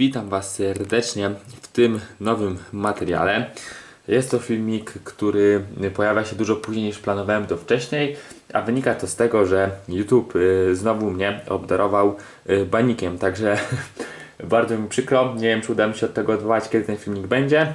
Witam Was serdecznie w tym nowym materiale. Jest to filmik, który pojawia się dużo później niż planowałem to wcześniej, a wynika to z tego, że YouTube y, znowu mnie obdarował y, banikiem, także bardzo mi przykro. Nie wiem, czy uda mi się od tego odwołać, kiedy ten filmik będzie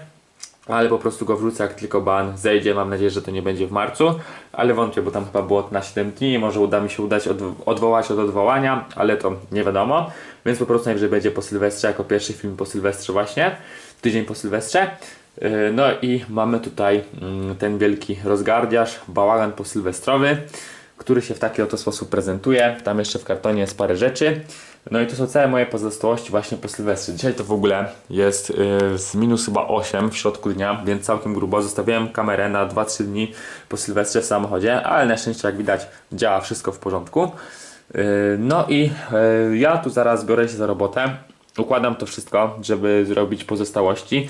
ale po prostu go wrzucę jak tylko ban zejdzie. Mam nadzieję, że to nie będzie w marcu, ale wątpię, bo tam chyba było na 7 dni. Może uda mi się udać odw- odwołać od odwołania, ale to nie wiadomo. Więc po prostu najwyżej będzie po Sylwestrze, jako pierwszy film po Sylwestrze właśnie, tydzień po Sylwestrze. Yy, No i mamy tutaj mm, ten wielki rozgardiaż, bałagan posylwestrowy, który się w taki oto sposób prezentuje. Tam jeszcze w kartonie jest parę rzeczy. No i to są całe moje pozostałości właśnie po Sylwestrze. Dzisiaj to w ogóle jest yy, z minus chyba 8 w środku dnia, więc całkiem grubo. Zostawiłem kamerę na 2-3 dni po Sylwestrze w samochodzie, ale na szczęście jak widać działa wszystko w porządku. Yy, no i yy, ja tu zaraz biorę się za robotę. Układam to wszystko, żeby zrobić pozostałości.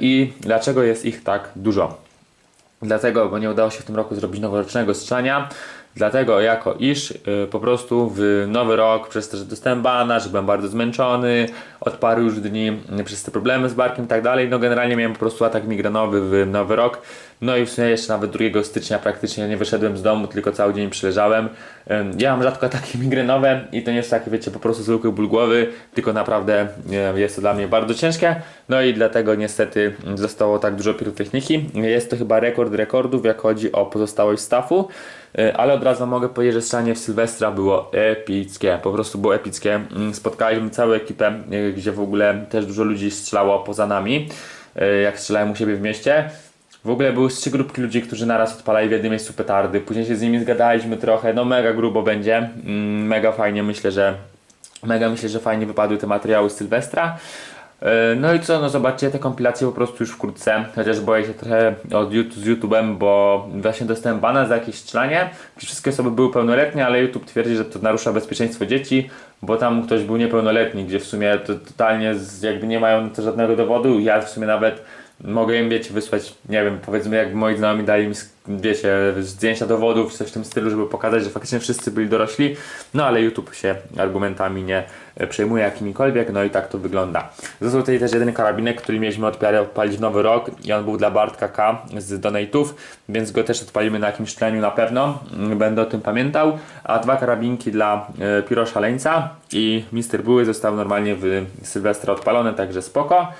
I dlaczego jest ich tak dużo? Dlatego, bo nie udało się w tym roku zrobić noworocznego strzelania. Dlatego jako iż y, po prostu w nowy rok, przez to, że dostałem bana, że byłem bardzo zmęczony od paru już dni, przez te problemy z barkiem i tak dalej, no generalnie miałem po prostu atak migrenowy w nowy rok. No i w sumie jeszcze nawet 2 stycznia praktycznie nie wyszedłem z domu, tylko cały dzień przyleżałem. Ja mam rzadko ataki migrenowe i to nie jest takie, wiecie, po prostu zwykły ból głowy, tylko naprawdę jest to dla mnie bardzo ciężkie. No i dlatego niestety zostało tak dużo pirotechniki. Jest to chyba rekord rekordów, jak chodzi o pozostałość staffu. Y, Ale od razu mogę powiedzieć, że strzelanie w Sylwestra było epickie. Po prostu było epickie. Mm, Spotkaliśmy całą ekipę, y, gdzie w ogóle też dużo ludzi strzelało poza nami, y, jak strzelałem u siebie w mieście. W ogóle były trzy grupki ludzi, którzy naraz odpalali w jednym miejscu petardy. Później się z nimi zgadaliśmy trochę. No mega grubo będzie. Mm, Mega fajnie myślę, że Mega myślę, że fajnie wypadły te materiały z Sylwestra. Yy, No i co, no zobaczcie te kompilacje po prostu już wkrótce, chociaż boję się trochę od YouTube, z YouTube'em, bo właśnie dostałem bana za jakieś strzelanie. Wszystkie osoby były pełnoletnie, ale YouTube twierdzi, że to narusza bezpieczeństwo dzieci, bo tam ktoś był niepełnoletni, gdzie w sumie to totalnie jakby nie mają to żadnego dowodu. Ja w sumie nawet mogę im, wiecie, wysłać, nie wiem, powiedzmy jak moi znajomi dali mi, wiecie, zdjęcia dowodów, coś w tym stylu, żeby pokazać, że faktycznie wszyscy byli dorośli, no ale YouTube się argumentami nie e, przejmuje jakimikolwiek, no i tak to wygląda. Został tutaj też jeden karabinek, który mieliśmy odpali- odpalić w nowy rok i on był dla Bartka K z donate'ów, więc go też odpalimy na jakimś tleniu na pewno, mm, będę o tym pamiętał, a dwa karabinki dla e, Piro Szaleńca i Mister Były zostały normalnie w Sylwestra odpalone, także spoko.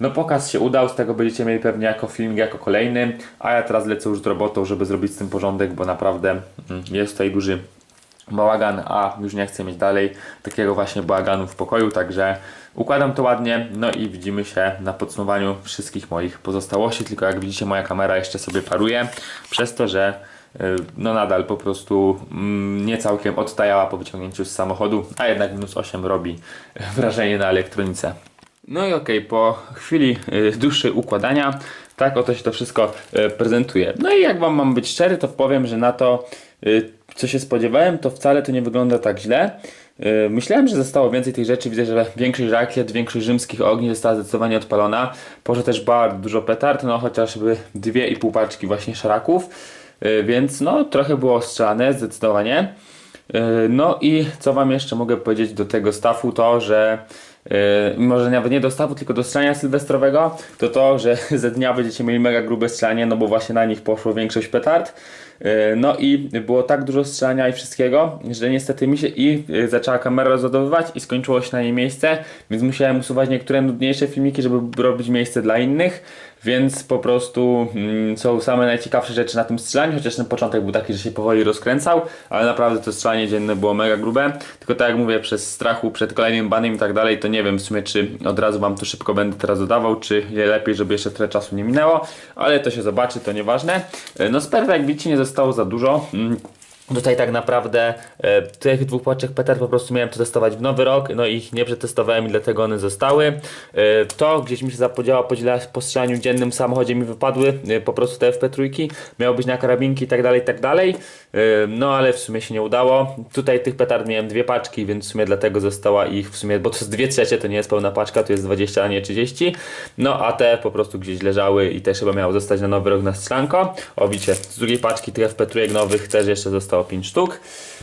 No pokaz się udał, z tego będziecie mieli pewnie jako film, jako kolejny, a ja teraz lecę już z robotą, żeby zrobić z tym porządek, bo naprawdę mm, jest tutaj duży bałagan, a już nie chcę mieć dalej takiego właśnie bałaganu w pokoju, także układam to ładnie, no i widzimy się na podsumowaniu wszystkich moich pozostałości, tylko jak widzicie moja kamera jeszcze sobie paruje, przez to, że y, no nadal po prostu mm, nie całkiem odtajała po wyciągnięciu z samochodu, a jednak minus 8 robi wrażenie na elektronice. No i okej, po chwili y, dłuższej układania, tak oto się to wszystko y, prezentuje. No i jak wam mam być szczery, to powiem, że na to, y, co się spodziewałem, to wcale to nie wygląda tak źle. Myślałem, że zostało więcej tych rzeczy. Widzę, że większość rakiet, większość rzymskich ogni została zdecydowanie odpalona. Poszło też bardzo dużo petard, no chociażby dwie i pół paczki właśnie szaraków. Więc no trochę było strzelane zdecydowanie. No i co Wam jeszcze mogę powiedzieć do tego stafu, to że yy, może nawet nie do stafu, tylko do strzelania sylwestrowego, to to, że ze dnia będziecie mieli mega grube strzelanie, no bo właśnie na nich poszło większość petard. Yy, No i było tak dużo strzelania i wszystkiego, że niestety mi się i yy, zaczęła kamera rozładowywać i skończyło się na niej miejsce, więc musiałem usuwać niektóre nudniejsze filmiki, żeby robić miejsce dla innych. Więc po prostu mm, są same najciekawsze rzeczy na tym strzelaniu, chociaż ten początek był taki, że się powoli rozkręcał, ale naprawdę to strzelanie dzienne było mega grube. Tylko tak jak mówię, przez strachu przed kolejnym banem i tak dalej, to nie wiem w sumie, czy od razu wam to szybko będę teraz dodawał, czy lepiej, żeby jeszcze tyle czasu nie minęło, ale to się zobaczy, to nieważne. E, No sperw jak widzicie nie zostało za dużo. Mm, Tutaj tak naprawdę e, tych dwóch paczek petard po prostu miałem testować w nowy rok, no ich nie przetestowałem i dlatego one zostały. E, to gdzieś mi się zapodziała podziela po strzelaniu dziennym samochodzie mi wypadły, e, po prostu te FP3, miało być na karabinki i tak dalej, i tak dalej. No ale w sumie się nie udało. Tutaj tych petard miałem dwie paczki, więc w sumie dlatego została ich w sumie, bo to jest dwie trzecie, to nie jest pełna paczka, to jest 20, a nie 30. No a te po prostu gdzieś leżały i też chyba miało zostać na nowy rok na strzelanko. O widzicie, z drugiej paczki tych FP3 nowych też jeszcze zostało zostało 5 sztuk.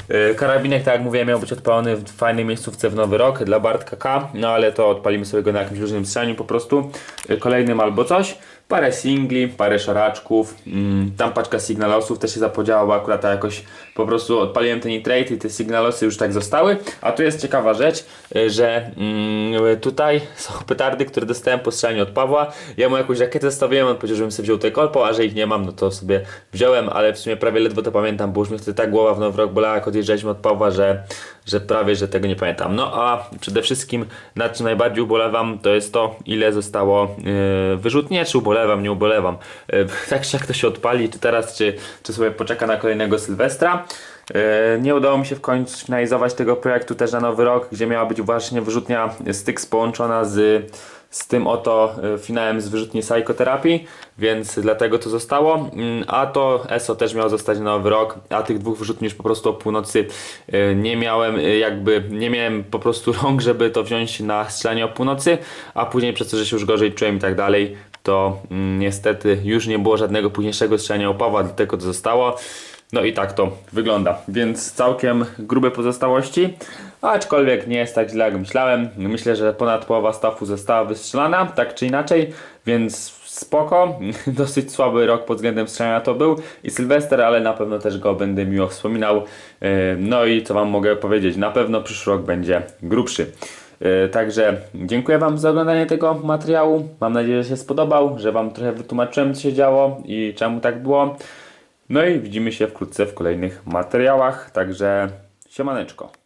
Yy, Karabinek, tak jak mówiłem, miał być odpalony w fajnej miejscówce w Nowy Rok dla Bartka K, no ale to odpalimy sobie go na jakimś różnym strzelaniu po prostu, yy, kolejnym albo coś. Parę singli, parę szaraczków, mm, tam paczka signalosów też się zapodziałała, akurat tak jakoś po prostu odpaliłem ten nitrate i te signalosy już tak zostały. A tu jest ciekawa rzecz, y, że mm, tutaj są petardy, które dostałem po strzelaniu od Pawła. Ja mu jakąś rakietę stawiłem, on powiedział, żebym sobie wziął te kolpo, a że ich nie mam, no to sobie wziąłem, ale w sumie prawie ledwo to pamiętam, bo już mnie wtedy tak głowa w Nowy Rok bolała, jak odjeżdżaliśmy od Pawła, że, że prawie, że tego nie pamiętam. No a przede wszystkim, nad czym najbardziej ubolewam, to jest to, ile zostało yy, wyrzutnie, czy ubolewam, nie ubolewam. Yy, tak jak to się odpali, czy teraz, czy, czy sobie poczeka na kolejnego Sylwestra. Yy, Nie udało mi się w końcu finalizować tego projektu też na nowy rok, gdzie miała być właśnie wyrzutnia Styx połączona z, z tym oto yy, finałem z wyrzutni psychoterapii, więc dlatego to zostało. Mm, A to ESO też miało zostać na nowy rok, a tych dwóch wyrzutni już po prostu o północy nie miałem, jakby nie miałem po prostu rąk, żeby to wziąć na strzelanie o północy, a później przez to, że się już gorzej czułem i tak dalej, to mm, niestety już nie było żadnego późniejszego strzelania o Pawła, dlatego to zostało. No i tak to wygląda, więc całkiem grube pozostałości, aczkolwiek nie jest tak źle jak myślałem. Myślę, że ponad połowa stafu została wystrzelana, tak czy inaczej, więc spoko. Dosyć słaby rok pod względem strzelania to był i Sylwester, ale na pewno też go będę miło wspominał. Yy, No i co Wam mogę powiedzieć, na pewno przyszły rok będzie grubszy. Yy, Także dziękuję Wam za oglądanie tego materiału. Mam nadzieję, że się spodobał, że Wam trochę wytłumaczyłem, co się działo i czemu tak było. No i widzimy się wkrótce w kolejnych materiałach, także siemaneczko.